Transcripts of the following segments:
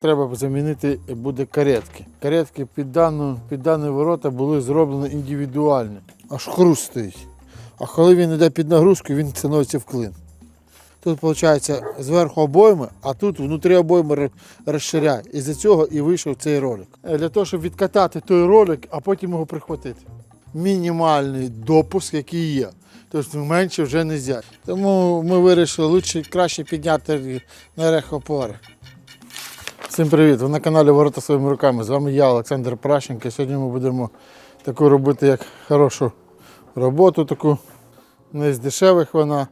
Треба замінити буде каретки. Каретки під, дану, під дані ворота були зроблені індивідуально. Аж хруст стоїть. А коли він йде під нагрузку, він становиться в клин. Тут, виходить, зверху обойми, а тут внутрі обойми ро- розширяє. І за цього і вийшов цей ролик. Е, Для того, щоб відкатати той ролик, а потім його прихватити. Мінімальний допуск, який є. Тобто менше вже не можна. Тому ми вирішили краще підняти на рехопори. Всім привіт! Ви на каналі Ворота своїми руками. З вами я, Олександр Пращенко. Сьогодні ми будемо таку робити як хорошу роботу, таку не з дешевих вона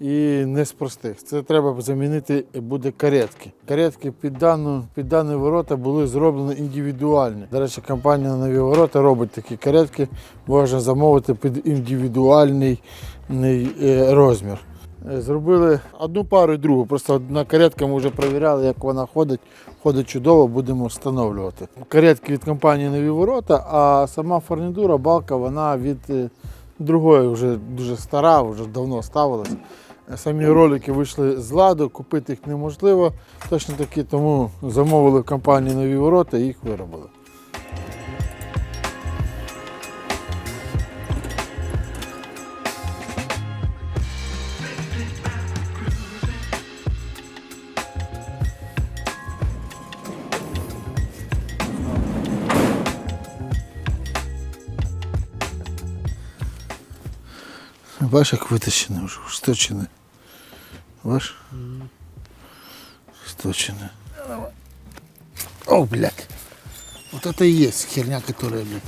і не з простих. Це треба замінити буде каретки. Каретки під дану, під дані ворота були зроблені індивідуальні. До речі, компанія Нові ворота робить такі каретки, можна замовити під індивідуальний е, розмір. Е, Зробили одну пару і другу. Просто одна каретка ми вже перевіряли, як вона ходить. Ходить чудово, будемо встановлювати. Каретки від компанії Нові ворота, а сама фурнітура, балка, вона від е, другої вже дуже стара, вже давно ставилась. Е, Самі ролики вийшли з ладу, купити їх неможливо. Точно таки, тому замовили в компанії Нові ворота і їх виробили. Бачиш, як витащене вже, сточене. Бачиш? Сточене. О, блядь. Вот это и есть херня, которая, блядь,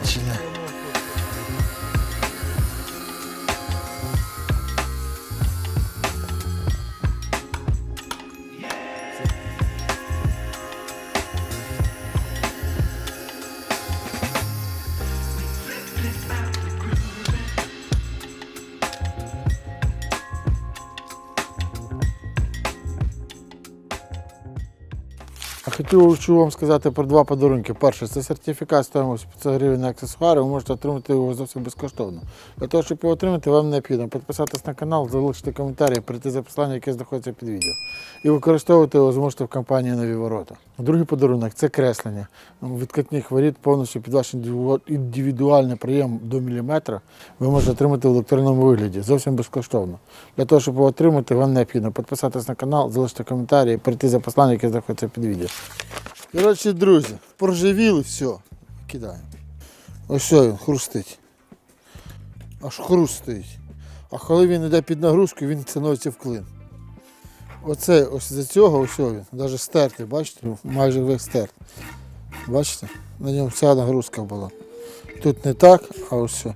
начинает. Хочу вам сказати про два подарунки. Перше, це сертифікат стоїмості 500 гривень на аксесуари, ви можете отримати його зовсім безкоштовно. Для того, щоб його отримати, вам необхідно підписатись на канал, залишити коментарі, прийти за посилання, яке знаходиться під відео. І використовувати його зможете в компанії Нові ворота. Другий подарунок це креслення. Відкатних воріт повністю під ваш індивідуальний прийом до міліметра ви можете отримати в електронному вигляді, зовсім безкоштовно. Для того, щоб його отримати, вам необхідно підписатись на канал, залишити коментарі, прийти за посилання, яке знаходиться під відео. Коротше, друзі, проживіли, все, кидаємо. Ось він хрустить. Аж хруст стоїть. А коли він йде під нагрузку, він становиться в клин. Оце ось за цього ось він, навіть стертий, бачите, майже весь стерт. Бачите? На ньому вся нагрузка була. Тут не так, а ось все.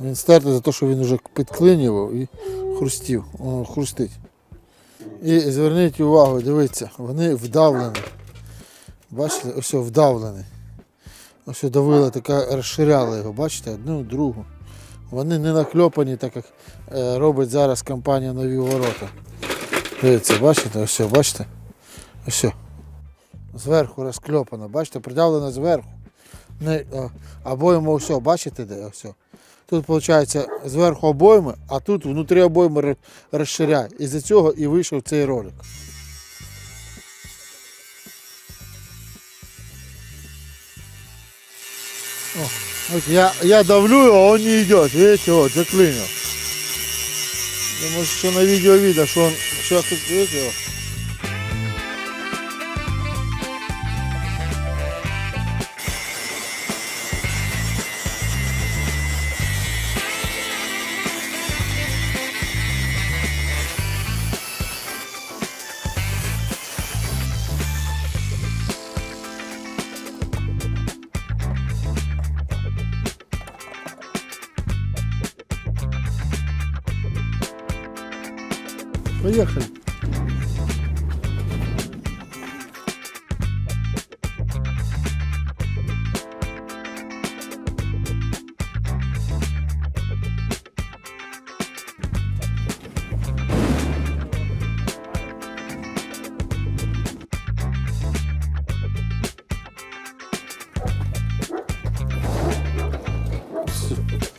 Він стертий за те, що він вже підклинював і хрустів, хрустить. І зверніть увагу, дивіться, вони вдавлені. Бачите, ось вдавлений. Ось давила така розширяла його, бачите, одну, другу. Вони не накльопані, так як е, робить зараз компанія Нові ворота. Дивіться, бачите, ось, бачите? Ось. Зверху розкльопано, бачите, придавлено зверху. Не, обойма ось, бачите, де ось. Тут, виходить, зверху обойми, а тут внутрі обойми ро- розширяє. І за цього і вийшов цей ролик. О, вот я, я давлю, а он не идет. Видите, вот, заклинил. Может, что на видео видно, что он сейчас тут, видите, вот. Поехали. Thank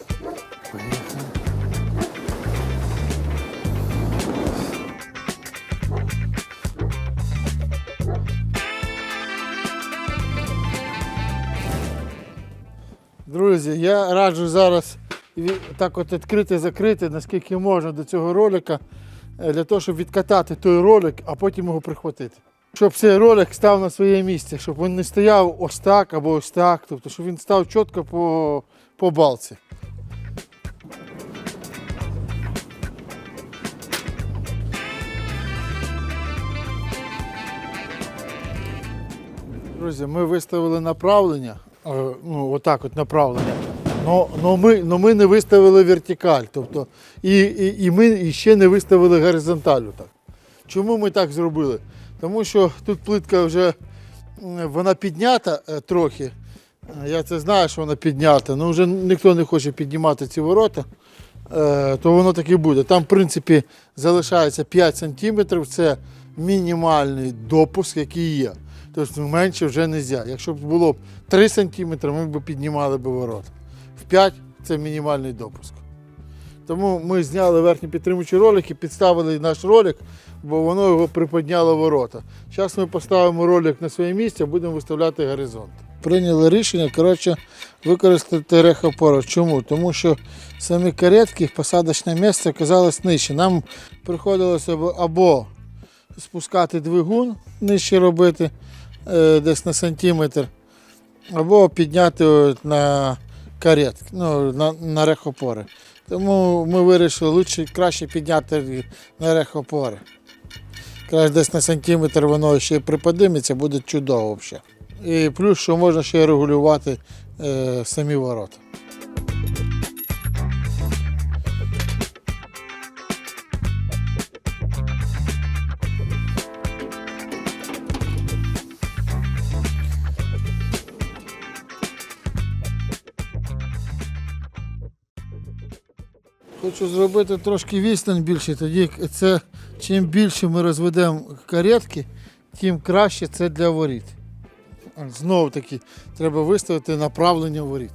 Друзі, я раджу зараз так от відкрити, закрити, наскільки можна до цього ролика, е, для того, щоб відкатати той ролик, а потім його прихватити. Щоб цей ролик став на своє місце, щоб він не стояв ось так або ось так, тобто, щоб він став чітко по, по балці. Друзі, ми виставили направлення, ну отак от направлення. Но, но, ми, но ми не виставили вертикаль, тобто, і, і, і ми ще не виставили горизонталю. Так. Чому ми так зробили? Тому що тут плитка вже вона піднята е, трохи. Е, Я це знаю, що вона піднята, але вже ніхто не хоче піднімати ці ворота, е, то воно так і буде. Там, в принципі, залишається 5 см, це мінімальний допуск, який є. Тобто менше вже не можна. Якщо б було б 3 см, ми б піднімали б ворота. В 5 це мінімальний допуск. Тому ми зняли верхні підтримуючі ролики, підставили наш ролик, бо воно його приподняло ворота. Зараз ми поставимо ролик на своє місце, будемо виставляти горизонт. Прийняли рішення коротше, використати рехопору. Чому? Тому що самі каретки, посадочне місце оказалось нижче. Нам приходилося або спускати двигун нижче робити десь на сантиметр, або підняти на карет, ну, на, на рехопори. Тому ми вирішили лучше, краще підняти на рехопори. Краще десь на сантиметр воно ще приподиметься, буде чудово взагалі. І плюс, що можна ще регулювати е, самі ворота. Хочу зробити трошки відстань більше, тоді це чим більше ми розведемо каретки, тим краще це для воріт. Знову таки треба виставити направлення воріт.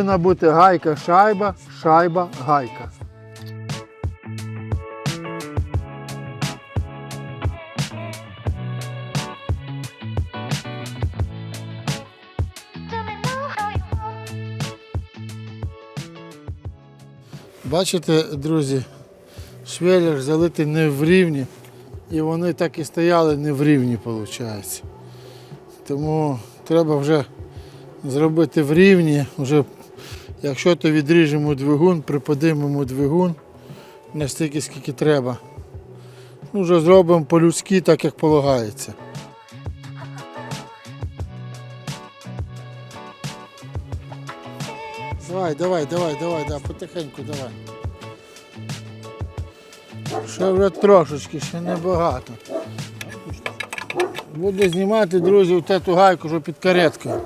Повинна бути гайка, шайба, шайба, гайка. Бачите, друзі, швеллер залитий не в рівні, і вони так і стояли не в рівні, виходить. Тому треба вже зробити в рівні, вже якщо то відріжемо двигун, приподимемо двигун настільки, скільки треба. Ну, вже зробимо по-людськи, так як полагається. Давай, давай, давай, давай, давай, потихеньку давай. Ще вже трошечки, ще небагато. Буду знімати, друзі, цю гайку вже під кареткою.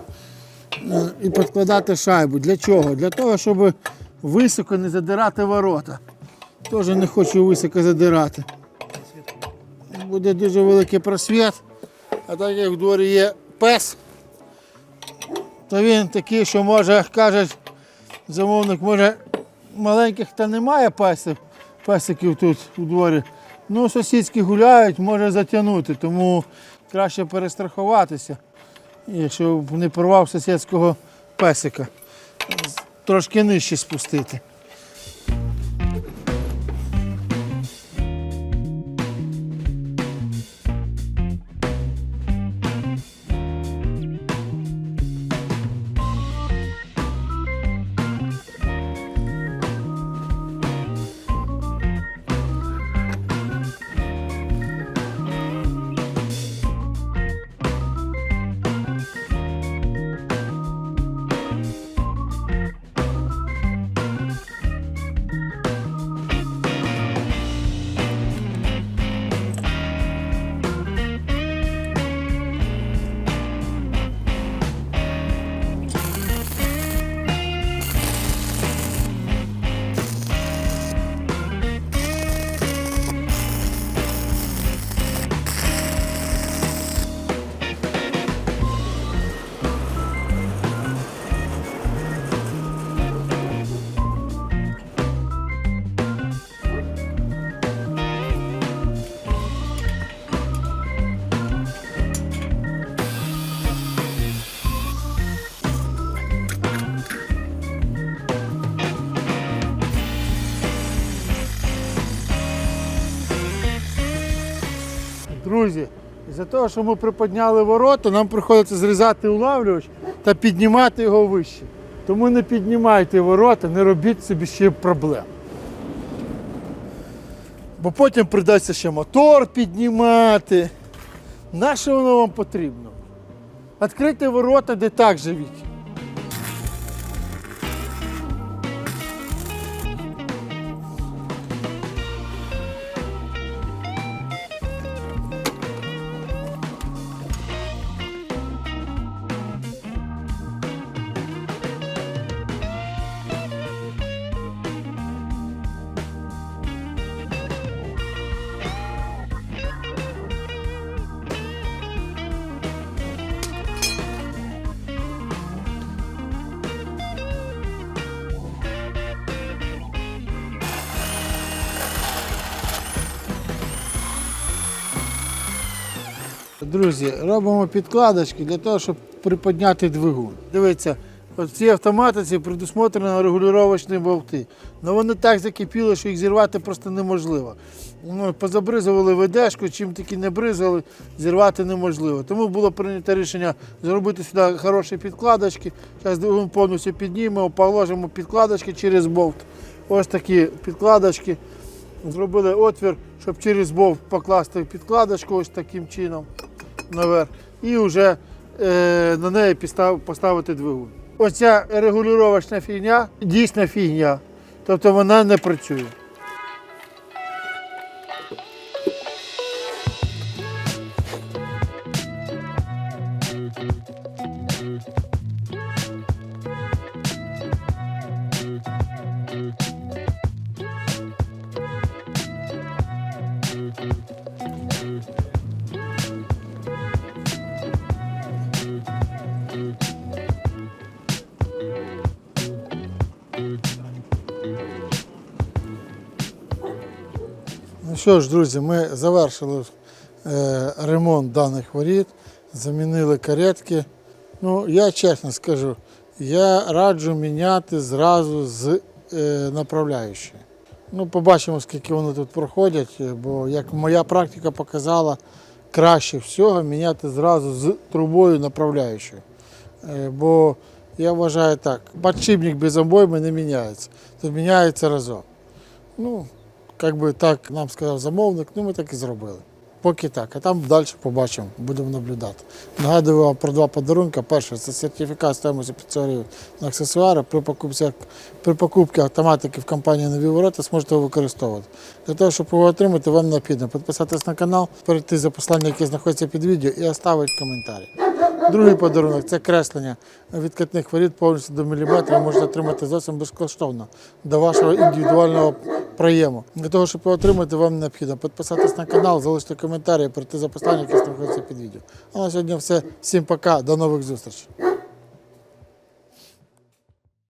Е, І підкладати шайбу. Для чого? Для того, щоб високо не задирати ворота. Теж не хочу високо задирати. Буде дуже великий просвіт. А так як в дворі є пес, то він такий, що може, кажуть, замовник, може маленьких та немає песів, песиків тут у дворі. Ну, сусідські гуляють, може затягнути, тому краще перестрахуватися. Щоб не порвав сусідського песика. Трошки нижче спустити. Друзі, за того, що ми приподняли ворота, нам приходиться зрізати улавлювач та піднімати його вище. Тому не піднімайте ворота, не робіть собі ще проблем. Бо потім придеться ще мотор піднімати. Нащо воно вам потрібно? Відкрийте ворота, де так живіть. Друзі, робимо підкладочки для того, щоб приподняти двигун. Дивіться, в цій автоматиці предусмотрено регулювачні болти. Ну вони так закипіли, що їх зірвати просто неможливо. Ну, позабризували ведешку, чим тільки не бризали, зірвати неможливо. Тому було прийнято рішення зробити сюди хороші підкладочки. Зараз двигун повністю піднімемо, положимо підкладочки через болт. Ось такі підкладочки. Зробили отвір, щоб через бов покласти підкладочку ось таким чином наверх. І вже е, на неї поставити двигун. Оця регулювачна фігня дійсна фігня. Тобто вона не працює. Що ж, друзі, ми завершили е, ремонт даних воріт, замінили каретки. Ну, я чесно скажу, я раджу міняти зразу з е, направляючої. Ну, побачимо, скільки вони тут проходять, бо як моя практика показала, краще всього міняти зразу з трубою направляючою. Е, бо я вважаю так, подшипник без обойми не міняється, то міняється разом. Ну, як би так нам сказав замовник, ну ми так і зробили. Поки так, а там далі побачимо, будемо наблюдати. Нагадую вам про два подарунки. Перше це сертифікат стоїмості 500 гривень на аксесуари. При покупці, при покупці автоматики в компанії нові ворота зможете його використовувати. Для того, щоб його отримати, вам необхідно підписатись на канал, перейти за послання, яке знаходиться під відео, і оставити коментарі. Другий подарунок це креслення відкатних воріт повністю до міліметра. можна отримати зовсім безкоштовно до вашого індивідуального проєму. Для того, щоб його отримати, вам необхідно підписатись на канал, залишити коментарі, прийти за послання, яке знаходиться під відео. А на сьогодні все. Всім пока, до нових зустрічей.